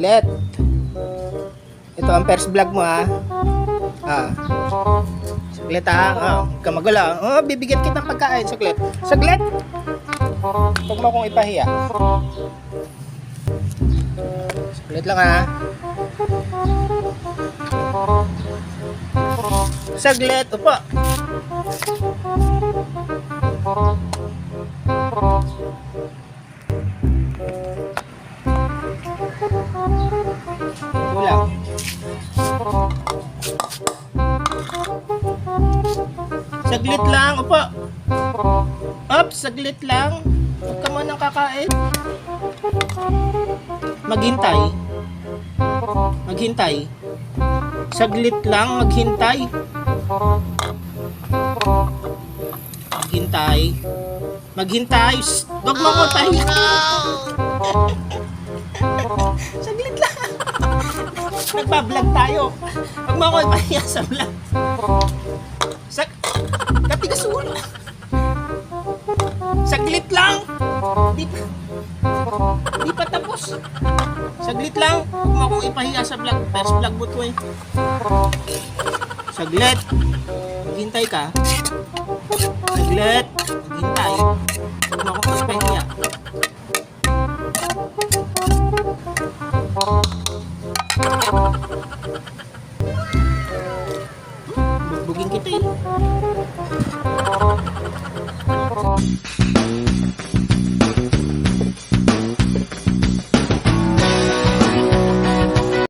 Saglit. Ito ang first vlog mo ha. Ah. Saglit ha. Ah, huwag ka magulo. Oh, bibigyan kita ng pagkain. Saglit. Saglit. Huwag mo akong ipahiya. Saglit lang ha. Saglit. Upo. Kulang. Saglit lang, upo. Up, saglit lang. Huwag ka mo nang kakain. Maghintay. Maghintay. Saglit lang, maghintay. Maghintay. Maghintay. Huwag mo ko tayo. Saglit lang. Nagbablog tayo. Huwag mo ako ipahiya sa vlog. Sag... Katigas ulo. Saglit lang. Di pa... Di pa tapos. Saglit lang. Huwag mo akong ipahiya sa vlog. First vlog mo to eh. Saglit. Maghintay ka. Saglit. Maghintay. natin. Thank you.